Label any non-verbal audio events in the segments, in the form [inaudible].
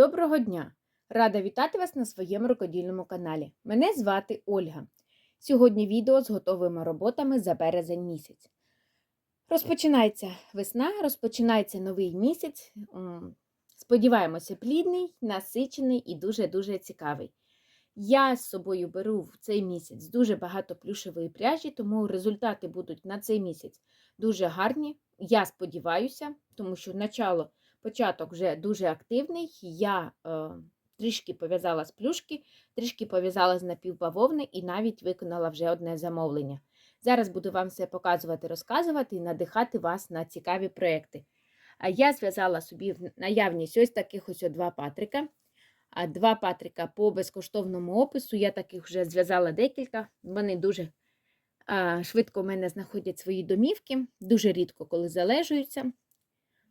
Доброго дня! Рада вітати вас на своєму рукодільному каналі. Мене звати Ольга. Сьогодні відео з готовими роботами за березень місяць. Розпочинається весна, розпочинається новий місяць. Сподіваємося, плідний, насичений і дуже-дуже цікавий. Я з собою беру в цей місяць дуже багато плюшевої пряжі, тому результати будуть на цей місяць дуже гарні. Я сподіваюся, тому що начало початок вже дуже активний. Я е, трішки пов'язала з плюшки, трішки пов'язала з напівбавовни і навіть виконала вже одне замовлення. Зараз буду вам все показувати, розказувати і надихати вас на цікаві проекти. А я зв'язала собі в наявність ось таких ось два патрика. А Два патрика по безкоштовному опису. Я таких вже зв'язала декілька. Вони дуже швидко в мене знаходять свої домівки, дуже рідко коли залежуються.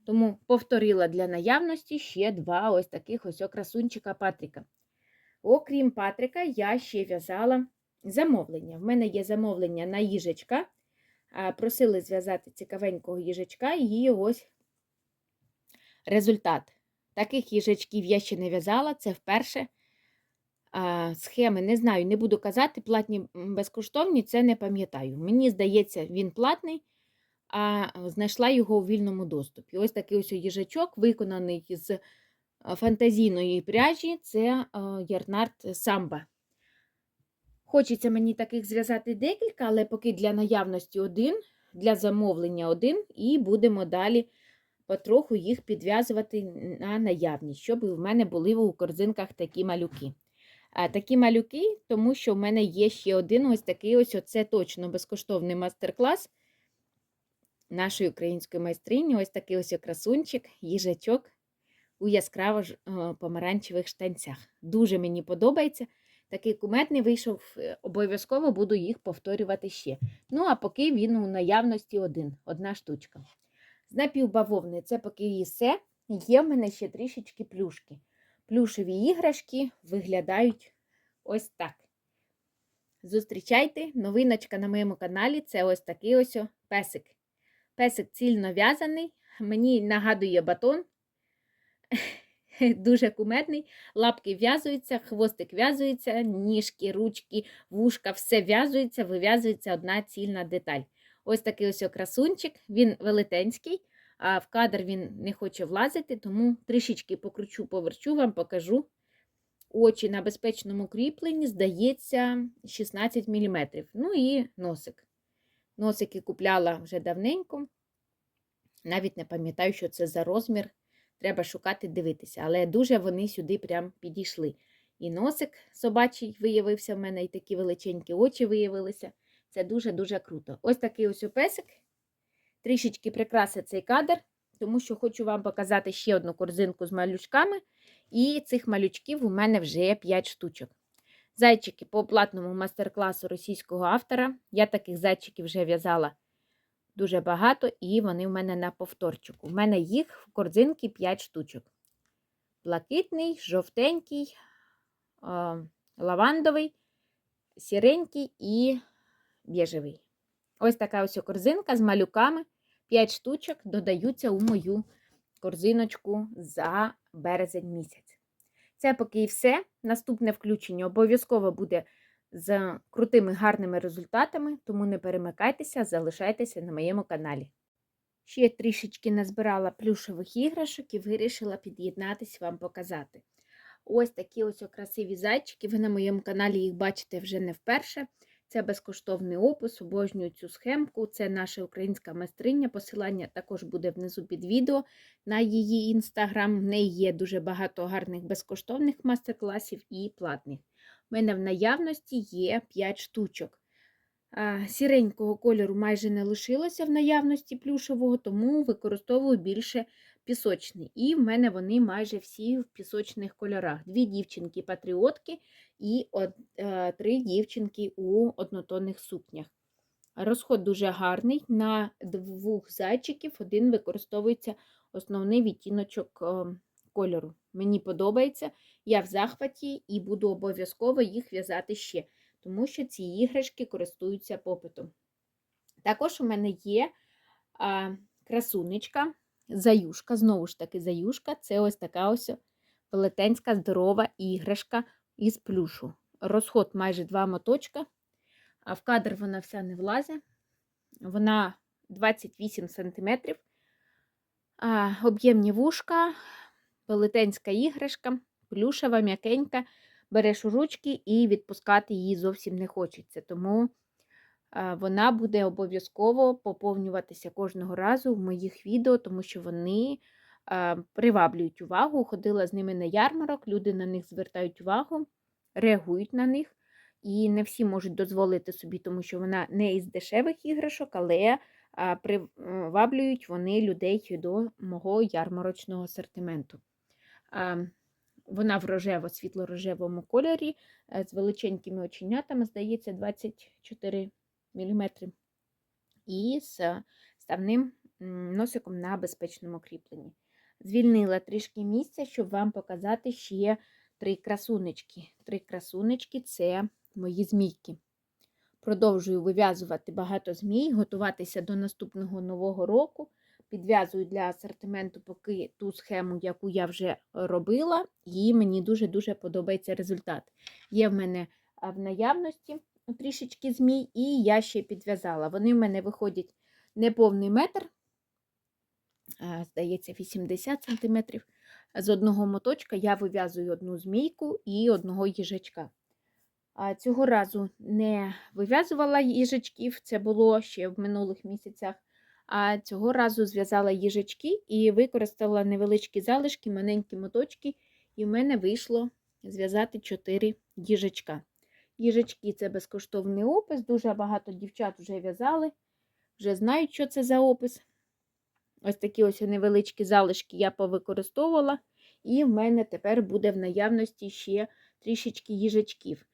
Тому повторила для наявності ще два ось таких ось красунчика Патрика. Окрім Патрика, я ще в'язала замовлення. В мене є замовлення на їжачка. А, Просили зв'язати цікавенького їжачка, і ось результат. Таких їжачків я ще не в'язала, це вперше. Схеми не знаю, не буду казати, платні безкоштовні, це не пам'ятаю. Мені здається, він платний, а знайшла його у вільному доступі. Ось такий ось їжачок, виконаний з фантазійної пряжі, це ярнард самба. Хочеться мені таких зв'язати декілька, але поки для наявності один, для замовлення один, і будемо далі потроху їх підв'язувати на наявність, щоб в мене були у корзинках такі малюки. А, Такі малюки, тому що в мене є ще один ось такий ось оце точно безкоштовний мастер-клас нашої української майстрині. Ось такий ось красунчик, їжачок у яскраво помаранчевих штанцях. Дуже мені подобається. Такий куметний вийшов, е, обов'язково буду їх повторювати ще. Ну, а поки він у наявності один, одна штучка. З напівбавовни це поки і все. Є в мене ще трішечки плюшки. Плюшеві іграшки виглядають ось так. Зустрічайте, новиночка на моєму каналі це ось такий ось песик. Песик цільно в'язаний, мені нагадує батон. [laughs] Дуже кумедний. Лапки в'язуються, хвостик в'язується, ніжки, ручки, вушка, все в'язується, вив'язується одна цільна деталь. Ось такий ось красунчик, він велетенський, а в кадр він не хоче влазити, тому трішечки покручу, поверчу, вам покажу. Очі на безпечному кріпленні, здається, 16 мм. Ну і носик. Носики купляла вже давненько. Навіть не пам'ятаю, що це за розмір. Треба шукати, дивитися. Але дуже вони сюди прям підійшли. І носик собачий виявився в мене, і такі величенькі очі виявилися. Це дуже-дуже круто. Ось такий ось песик. Трішечки прикрасить цей кадр, тому що хочу вам показати ще одну корзинку з малючками. І цих малючків у мене вже 5 штучок. Зайчики по платному мастер-класу російського автора. Я таких зайчиків вже в'язала дуже багато, і вони в мене на повторчику. У мене їх в корзинки 5 штучок. Блакитний, жовтенький, лавандовий, сіренький і біжевий. Ось така ось корзинка з малюками. 5 штучок додаються у мою корзиночку за березень місяць. Це поки і все. Наступне включення обов'язково буде з крутими гарними результатами, тому не перемикайтеся, залишайтеся на моєму каналі. Ще трішечки назбирала плюшевих іграшок і вирішила під'єднатися вам показати. Ось такі ось красиві зайчики. Ви на моєму каналі їх бачите вже не вперше. Це безкоштовний опис, обожнюю цю схемку. Це наша українська майстриня. Посилання також буде внизу під відео на її інстаграм. В неї є дуже багато гарних безкоштовних мастер-класів і платних. У мене в наявності є 5 штучок. Сіренького кольору майже не лишилося в наявності плюшевого, тому використовую більше пісочний. І в мене вони майже всі в пісочних кольорах. Дві дівчинки-патріотки і од, е, три дівчинки у однотонних сукнях. Розход дуже гарний. На двох зайчиків один використовується основний відтіночок е, кольору. Мені подобається, я в захваті і буду обов'язково їх в'язати ще, тому що ці іграшки користуються попитом. Також у мене є а, красунечка, заюшка, знову ж таки, заюшка це ось така ось велетенська здорова іграшка із плюшу. Розход майже два моточка, а в кадр вона вся не влазить. Вона 28 см. Об'ємні вушка, велетенська іграшка, плюшева, м'якенька. Береш у ручки і відпускати її зовсім не хочеться. Тому вона буде обов'язково поповнюватися кожного разу в моїх відео, тому що вони приваблюють увагу. Ходила з ними на ярмарок, люди на них звертають увагу, реагують на них. І не всі можуть дозволити собі, тому що вона не із дешевих іграшок, але приваблюють вони людей до мого ярмарочного асортименту. Вона в рожево, світло-рожевому кольорі е, з величенькими оченятами, здається, 24 мм. І з ставним носиком на безпечному кріпленні. Звільнила трішки місця, щоб вам показати ще три красунечки. Три красунечки це мої змійки. Продовжую вив'язувати багато змій, готуватися до наступного нового року. Підв'язую для асортименту поки ту схему, яку я вже робила, і мені дуже-дуже подобається результат. Є в мене в наявності трішечки змій, і я ще підв'язала. Вони в мене виходять не повний метр, здається, 80 см. З одного моточка я вив'язую одну змійку і одного їжачка. Цього разу не вив'язувала їжачків, це було ще в минулих місяцях. А цього разу зв'язала їжачки і використала невеличкі залишки, маленькі моточки, і в мене вийшло зв'язати 4 їжачка. Їжачки це безкоштовний опис, дуже багато дівчат вже в'язали, вже знають, що це за опис. Ось такі ось невеличкі залишки я повикористовувала, і в мене тепер буде в наявності ще трішечки їжачків.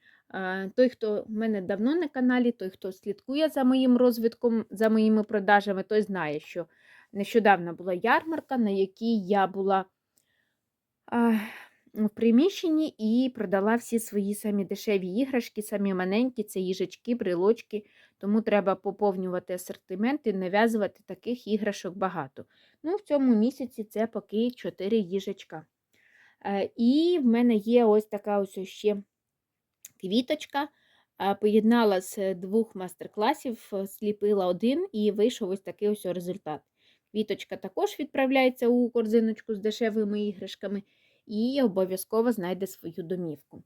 Той, хто в мене давно на каналі, той, хто слідкує за моїм розвитком, за моїми продажами, той знає, що нещодавно була ярмарка, на якій я була в приміщенні і продала всі свої самі дешеві іграшки, самі маленькі, це їжачки, брелочки. Тому треба поповнювати асортимент і нав'язувати таких іграшок багато. Ну, В цьому місяці це поки 4 їжачка. Е, і в мене є ось така ось ще квіточка. Поєднала з двох мастер-класів, сліпила один і вийшов ось такий ось результат. Квіточка також відправляється у корзиночку з дешевими іграшками і обов'язково знайде свою домівку.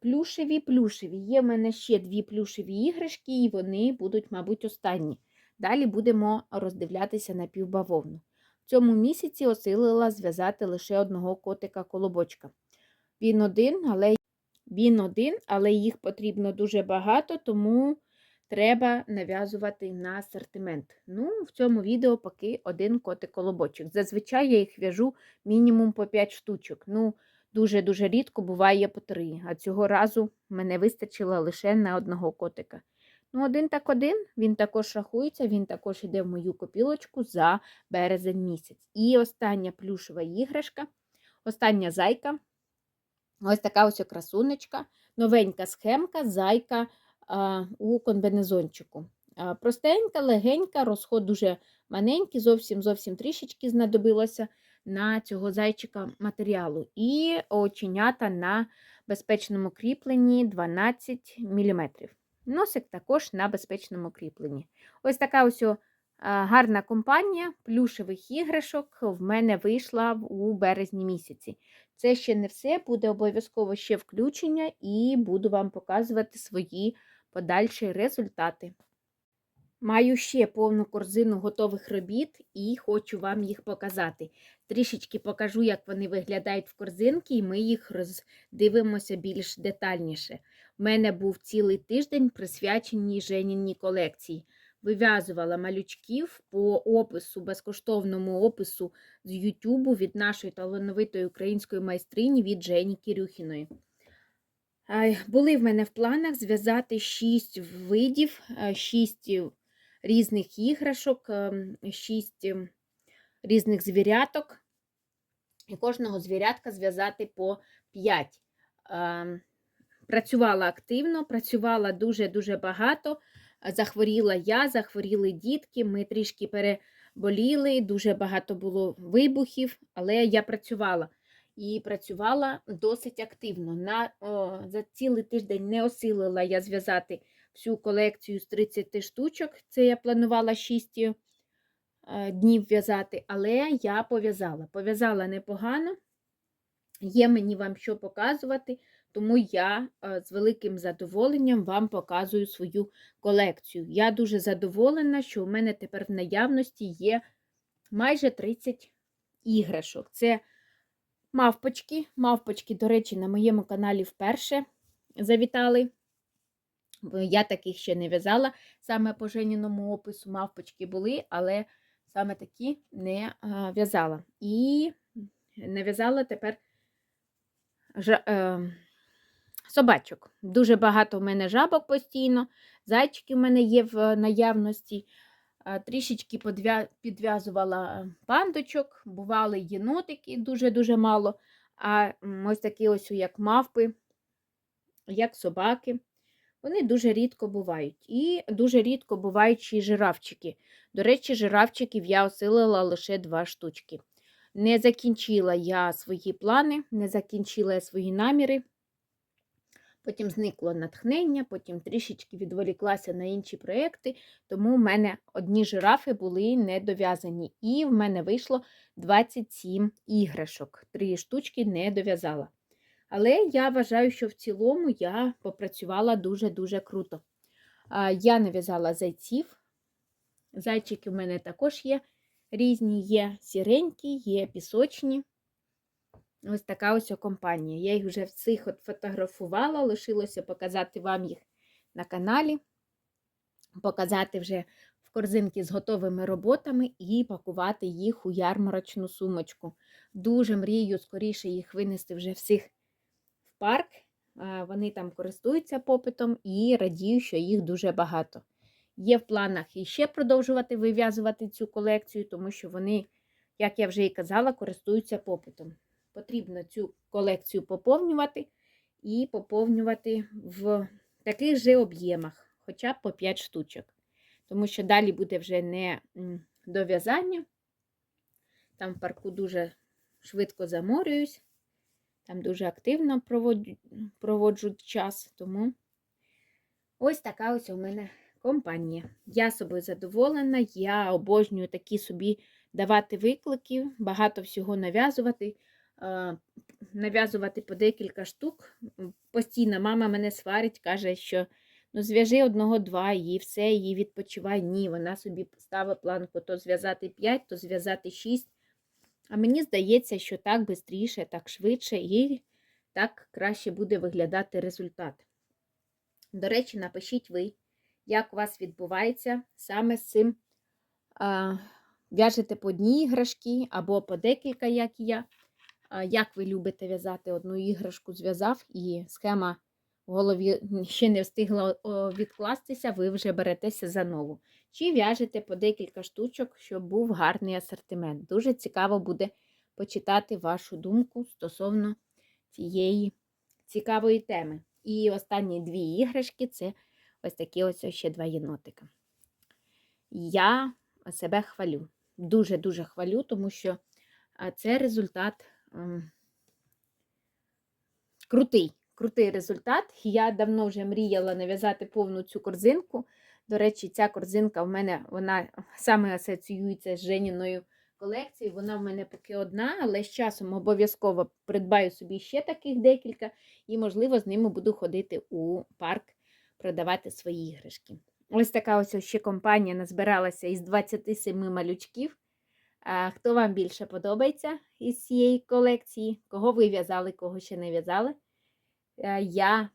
Плюшеві, плюшеві. Є в мене ще дві плюшеві іграшки, і вони будуть, мабуть, останні. Далі будемо роздивлятися на півбавовну. В цьому місяці осилила зв'язати лише одного котика-колобочка. Він один, але він один, але їх потрібно дуже багато, тому треба нав'язувати на асортимент. Ну, в цьому відео поки один котик-колобочок. Зазвичай я їх в'яжу мінімум по 5 штучок. Ну, дуже-дуже рідко буває по 3, а цього разу мене вистачило лише на одного котика. Ну, один так один, він також рахується, він також йде в мою копілочку за березень місяць. І остання плюшова іграшка, остання зайка. Ось така ось красунечка, новенька схемка, зайка у комбінезончику. Простенька, легенька, розход дуже маленький, зовсім зовсім трішечки знадобилося на цього зайчика матеріалу. І оченята на безпечному кріпленні 12 мм. Носик також на безпечному кріпленні. Ось така ось гарна компанія плюшевих іграшок в мене вийшла у березні місяці. Це ще не все, буде обов'язково ще включення, і буду вам показувати свої подальші результати. Маю ще повну корзину готових робіт і хочу вам їх показати. Трішечки покажу, як вони виглядають в корзинки, і ми їх роздивимося більш детальніше. У мене був цілий тиждень присвячений Женіній колекції вив'язувала малючків по опису, безкоштовному опису з Ютубу від нашої талановитої української майстрині від Жені Кірюхіної. Були в мене в планах зв'язати 6 видів, 6 різних іграшок, 6 різних звіряток. І кожного звірятка зв'язати по 5. Працювала активно, працювала дуже-дуже багато захворіла я, захворіли дітки, ми трішки переболіли, дуже багато було вибухів, але я працювала. І працювала досить активно. На, о, за цілий тиждень не осилила я зв'язати всю колекцію з 30 штучок. Це я планувала 6 е, днів в'язати, але я пов'язала. Пов'язала непогано. Є мені вам що показувати, тому я е, з великим задоволенням вам показую свою колекцію. Я дуже задоволена, що у мене тепер в наявності є майже 30 іграшок. Це мавпочки. Мавпочки, до речі, на моєму каналі вперше завітали. Я таких ще не в'язала. Саме по Женіному опису мавпочки були, але саме такі не в'язала. І не в'язала тепер жа, е, собачок. Дуже багато в мене жабок постійно, зайчики в мене є в наявності. А, Трішечки підв'язувала пандочок, бували єнотики дуже-дуже мало. А ось такі ось як мавпи, як собаки. Вони дуже рідко бувають. І дуже рідко бувають й жирафчики. До речі, жирафчиків я осилила лише два штучки. Не закінчила я свої плани, не закінчила я свої наміри. Потім зникло натхнення, потім трішечки відволіклася на інші проекти, тому в мене одні жирафи були недов'язані. І в мене вийшло 27 іграшок. Три штучки не дов'язала. Але я вважаю, що в цілому я попрацювала дуже-дуже круто. Я нав'язала зайців. Зайчики в мене також є різні, є сіренькі, є пісочні. Ось така ось компанія. Я їх вже всіх от фотографувала, лишилося показати вам їх на каналі, показати вже в корзинки з готовими роботами і пакувати їх у ярмарочну сумочку. Дуже мрію скоріше їх винести вже всіх в парк. Вони там користуються попитом і радію, що їх дуже багато. Є в планах іще продовжувати вив'язувати цю колекцію, тому що вони, як я вже і казала, користуються попитом. Потрібно цю колекцію поповнювати і поповнювати в таких же об'ємах, хоча б по 5 штучок. Тому що далі буде вже не дов'язання. Там в парку дуже швидко заморююсь, там дуже активно проводжу, проводжу час, тому ось така ось у мене компанія. Я собою задоволена, я обожнюю такі собі давати виклики, багато всього нав'язувати нав'язувати по декілька штук. Постійно мама мене сварить, каже, що ну, зв'яжи одного-два і все, і відпочивай. Ні, вона собі ставить планку то зв'язати 5, то зв'язати 6. А мені здається, що так швидше, так швидше і так краще буде виглядати результат. До речі, напишіть ви, як у вас відбувається саме з цим. В'яжете по одній іграшки або по декілька, як і я. Як ви любите в'язати одну іграшку, зв'язав, і схема в голові ще не встигла відкластися, ви вже беретеся за нову. Чи в'яжете по декілька штучок, щоб був гарний асортимент. Дуже цікаво буде почитати вашу думку стосовно цієї цікавої теми. І останні дві іграшки це ось такі ось ще два єнотика. Я себе хвалю. Дуже-дуже хвалю, тому що це результат крутий. Крутий результат. Я давно вже мріяла нав'язати повну цю корзинку. До речі, ця корзинка в мене вона саме асоціюється з Женіною колекцією. Вона в мене поки одна, але з часом обов'язково придбаю собі ще таких декілька, і, можливо, з ними буду ходити у парк продавати свої іграшки. Ось така ось ще компанія назбиралася із 27 малючків. Хто вам більше подобається із цієї колекції? Кого ви в'язали, кого ще не в'язали? Е, Я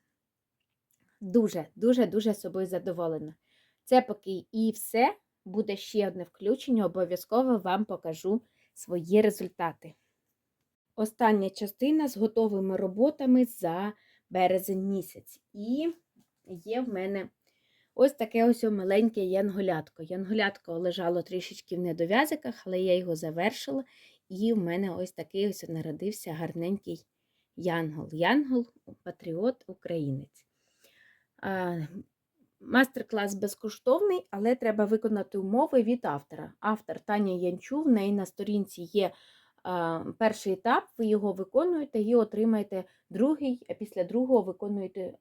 дуже, дуже, дуже собою задоволена. Це поки і все. Буде ще одне включення, обов'язково вам покажу свої результати. Остання частина з готовими роботами за березень місяць. І є в мене ось таке ось маленьке янголятко. Янголятко лежало трішечки в недов'язиках, але я його завершила, і в мене ось такий ось народився гарненький янгол. Янгол патріот українець. Мастер-клас безкоштовний, але треба виконати умови від автора. Автор Таня Янчу, в неї на сторінці є перший етап, ви його виконуєте і отримаєте другий, а після другого виконуєте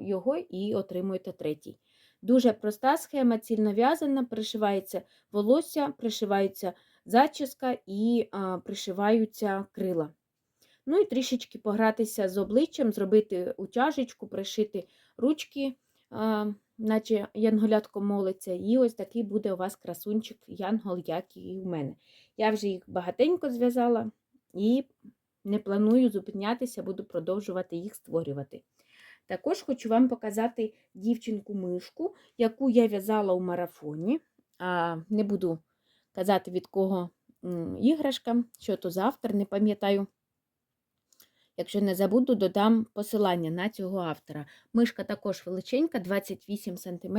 його і отримуєте третій. Дуже проста схема, цільнов'язана, пришивається волосся, пришивається зачіска і а, пришиваються крила. Ну і трішечки погратися з обличчям, зробити утяжечку, пришити ручки, а, наче янголятко молиться. І ось такий буде у вас красунчик янгол, як і у мене. Я вже їх багатенько зв'язала і не планую зупинятися, буду продовжувати їх створювати. Також хочу вам показати дівчинку-мишку, яку я в'язала у марафоні. А, Не буду казати від кого іграшка, що то за автор, не пам'ятаю. Якщо не забуду, додам посилання на цього автора. Мишка також величенька, 28 см.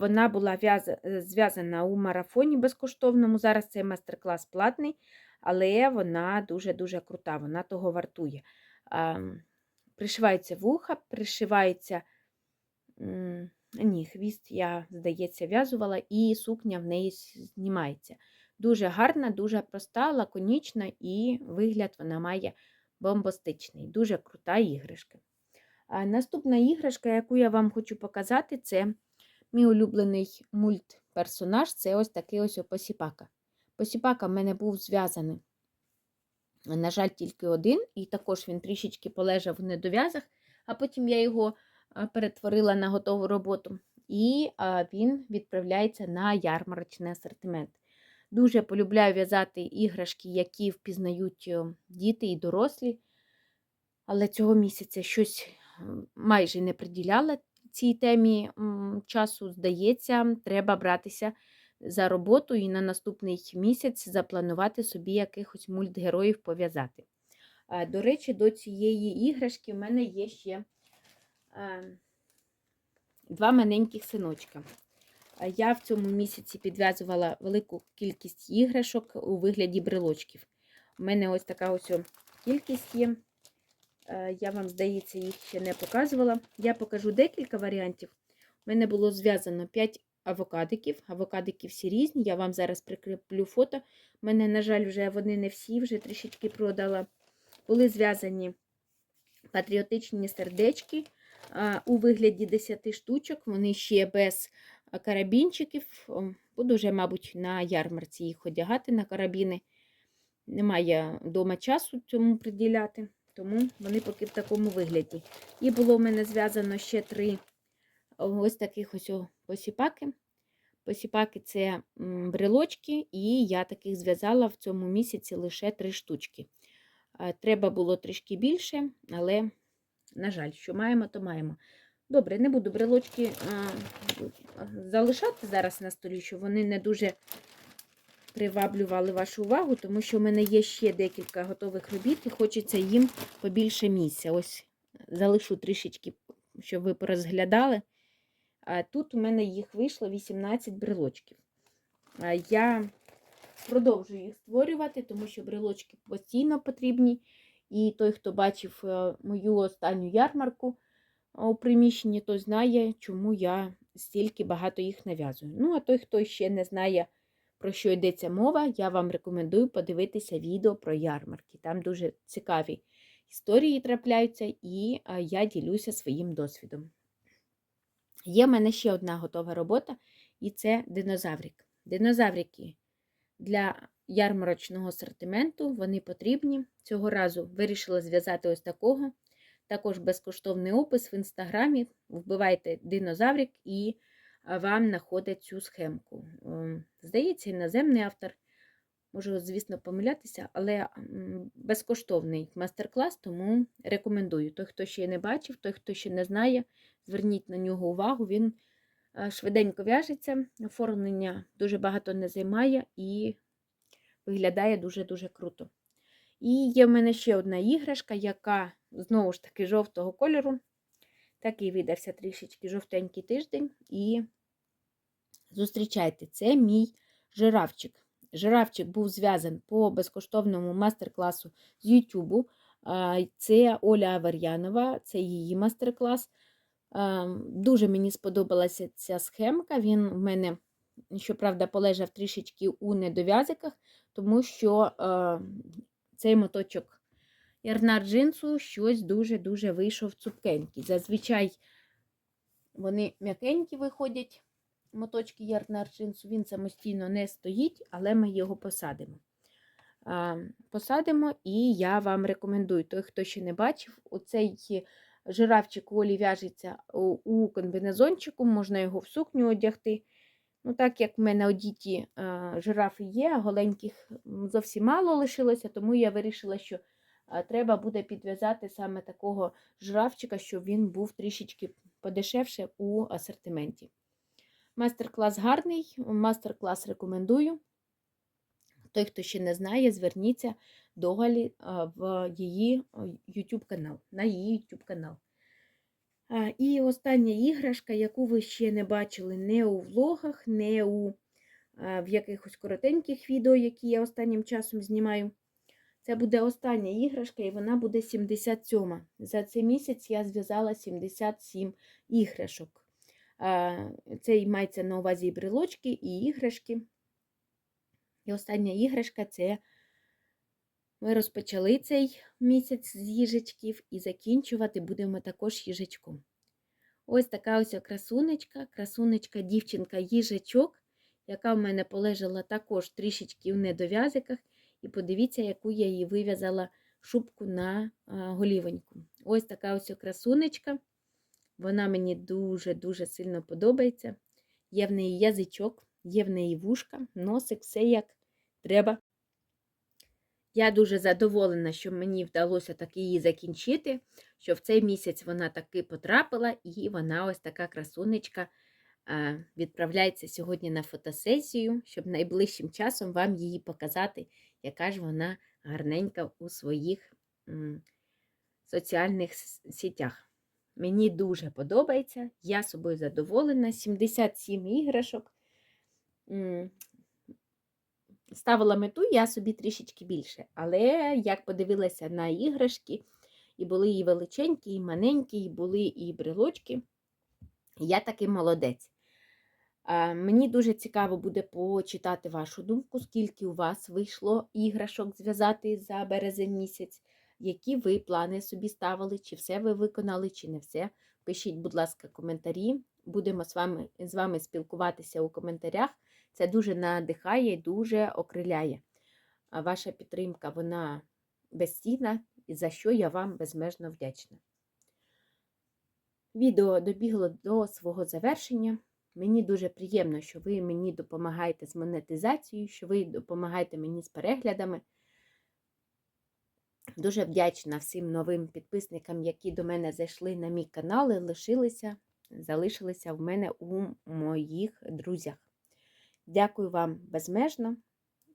Вона була е, зв'язана у марафоні безкоштовному. Зараз цей майстер-клас платний, але вона дуже-дуже крута, вона того вартує. Пришивається вуха, пришивається ні, хвіст, я, здається, в'язувала, і сукня в неї знімається. Дуже гарна, дуже проста, лаконічна, і вигляд вона має бомбастичний. Дуже крута іграшка. А наступна іграшка, яку я вам хочу показати, це мій улюблений мультперсонаж це ось такий ось посіпака. Посіпака в мене був зв'язаний, на жаль, тільки один, і також він трішечки полежав в недов'язах, а потім я його перетворила на готову роботу. І він відправляється на ярмарочний асортимент. Дуже полюбляю в'язати іграшки, які впізнають е, діти і дорослі. Але цього місяця щось майже не приділяла цій темі часу. Здається, треба братися за роботу і на наступний місяць запланувати собі якихось мультгероїв пов'язати. До речі, до цієї іграшки в мене є ще е, два маленьких синочка. Я в цьому місяці підв'язувала велику кількість іграшок у вигляді брелочків. У мене ось така ось кількість є. Е, Я вам, здається, їх ще не показувала. Я покажу декілька варіантів. У мене було зв'язано 5 авокадиків. Авокадики всі різні. Я вам зараз прикріплю фото. Мене, на жаль, вже вони не всі, вже трішечки продала. Були зв'язані патріотичні сердечки у вигляді 10 штучок. Вони ще без карабінчиків. Буду вже, мабуть, на ярмарці їх одягати на карабіни. Немає вдома часу цьому приділяти, тому вони поки в такому вигляді. І було в мене зв'язано ще три ось таких ось посіпаки. Посіпаки це брелочки, і я таких зв'язала в цьому місяці лише три штучки. Треба було трішки більше, але, на жаль, що маємо, то маємо. Добре, не буду брелочки а, залишати зараз на столі, щоб вони не дуже приваблювали вашу увагу, тому що в мене є ще декілька готових робіт, і хочеться їм побільше місця. Ось залишу трішечки, щоб ви порозглядали. Тут у мене їх вийшло 18 брелочків. Я продовжую їх створювати, тому що брелочки постійно потрібні. І той, хто бачив е, мою останню ярмарку у приміщенні, той знає, чому я стільки багато їх нав'язую. Ну, а той, хто ще не знає, про що йдеться мова, я вам рекомендую подивитися відео про ярмарки. Там дуже цікаві історії трапляються, і я ділюся своїм досвідом. Є в мене ще одна готова робота, і це динозаврик. Динозаврики для ярмарочного асортименту вони потрібні. Цього разу вирішила зв'язати ось такого. Також безкоштовний опис в інстаграмі. Вбивайте динозаврик і вам знаходять цю схемку. Ем, Здається, іноземний автор. Можу, звісно, помилятися, але безкоштовний майстер-клас, тому рекомендую. Той, хто ще не бачив, той, хто ще не знає, зверніть на нього увагу. Він е, швиденько в'яжеться, оформлення дуже багато не займає і виглядає дуже-дуже круто. І є в мене ще одна іграшка, яка знову ж таки жовтого кольору. Такий видався трішечки жовтенький тиждень. І зустрічайте, це мій жирафчик. Жирафчик був зв'язаний по безкоштовному мастер-класу з Ютубу. Це Оля Авер'янова, це її мастер-клас. А, Дуже мені сподобалася ця схемка. Він в мене, щоправда, полежав трішечки у недов'язиках. тому що е, цей моточок ярна джинсу щось дуже-дуже вийшов цупкенький. Зазвичай вони м'якенькі виходять, моточки ярна джинсу, він самостійно не стоїть, але ми його посадимо. Посадимо, і я вам рекомендую, той, хто ще не бачив, оцей жирафчик Олі в'яжеться у, у комбінезончику, можна його в сукню одягти. Ну, Так як в мене одіті а, жирафи є, голеньких зовсім мало лишилося, тому я вирішила, що а, треба буде підв'язати саме такого жирафчика, щоб він був трішечки подешевше у асортименті. Мастер-клас гарний, мастер-клас рекомендую. Той, хто ще не знає, зверніться до Галі а, в її YouTube канал, на її YouTube канал. І остання іграшка, яку ви ще не бачили не у влогах, не у в якихось коротеньких відео, які я останнім часом знімаю. Це буде остання іграшка, і вона буде 77. За цей місяць я зв'язала 77 іграшок. Це і мається на увазі і брелочки, і іграшки. І остання іграшка це ми розпочали цей місяць з їжачків і закінчувати будемо також їжачком. Ось така ось красунечка, красунечка, дівчинка їжачок, яка в мене полежала також трішечки в недов'язиках. І подивіться, яку я її вив'язала шубку на голівоньку. Ось така ось красунечка. Вона мені дуже-дуже сильно подобається. Є в неї язичок, є в неї вушка, носик, все як треба. Я дуже задоволена, що мені вдалося так її закінчити, що в цей місяць вона таки потрапила, і вона ось така красунечка відправляється сьогодні на фотосесію, щоб найближчим часом вам її показати, яка ж вона гарненька у своїх соціальних сітях. Мені дуже подобається, я собою задоволена. 77 іграшок. Ставила мету я собі трішечки більше. Але як подивилася на іграшки, і були і величенькі, і маленькі, і були і брелочки, я таки молодець. Мені дуже цікаво буде почитати вашу думку, скільки у вас вийшло іграшок зв'язати за березень місяць, які ви плани собі ставили, чи все ви виконали, чи не все. Пишіть, будь ласка, коментарі. Будемо з вами, з вами спілкуватися у коментарях. Це дуже надихає і дуже окриляє. А ваша підтримка, вона безцінна, і за що я вам безмежно вдячна. Відео добігло до свого завершення. Мені дуже приємно, що ви мені допомагаєте з монетизацією, що ви допомагаєте мені з переглядами. Дуже вдячна всім новим підписникам, які до мене зайшли на мій канал і лишилися, залишилися в мене у моїх друзях. Дякую вам безмежно.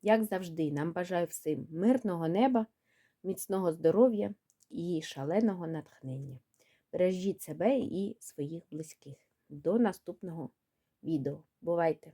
Як завжди, нам бажаю всім мирного неба, міцного здоров'я і шаленого натхнення. Бережіть себе і своїх близьких. До наступного відео. Бувайте!